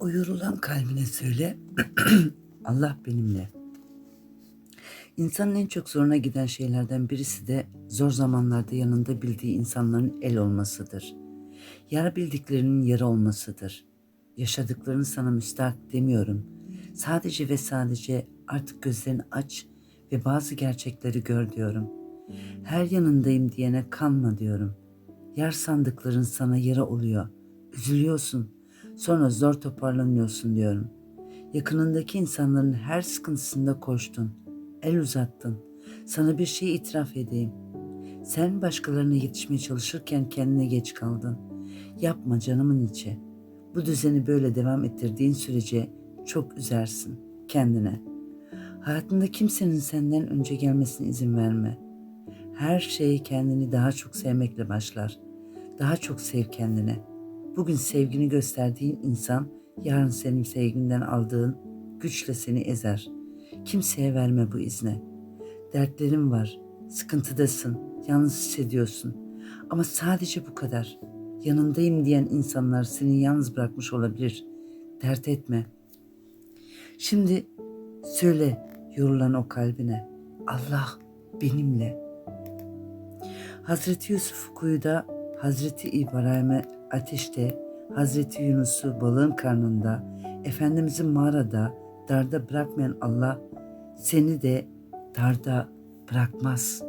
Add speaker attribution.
Speaker 1: O yorulan kalbine söyle. Allah benimle. İnsanın en çok zoruna giden şeylerden birisi de zor zamanlarda yanında bildiği insanların el olmasıdır. Yara bildiklerinin yara olmasıdır. Yaşadıklarını sana müstahak demiyorum. Sadece ve sadece artık gözlerini aç ve bazı gerçekleri gör diyorum. Her yanındayım diyene kanma diyorum. Yer sandıkların sana yara oluyor. Üzülüyorsun. Sonra zor toparlanıyorsun diyorum. Yakınındaki insanların her sıkıntısında koştun. El uzattın. Sana bir şey itiraf edeyim. Sen başkalarına yetişmeye çalışırken kendine geç kaldın. Yapma canımın içi. Bu düzeni böyle devam ettirdiğin sürece çok üzersin kendine. Hayatında kimsenin senden önce gelmesine izin verme. Her şey kendini daha çok sevmekle başlar. Daha çok sev kendine. Bugün sevgini gösterdiğin insan yarın senin sevginden aldığın güçle seni ezer. Kimseye verme bu izne. Dertlerin var, sıkıntıdasın, yalnız hissediyorsun. Ama sadece bu kadar. Yanındayım diyen insanlar seni yalnız bırakmış olabilir. Dert etme. Şimdi söyle yorulan o kalbine. Allah benimle. Hazreti Yusuf kuyuda, Hazreti İbrahim'e ateşte, Hazreti Yunus'u balığın karnında, Efendimiz'i mağarada, darda bırakmayan Allah seni de darda bırakmaz.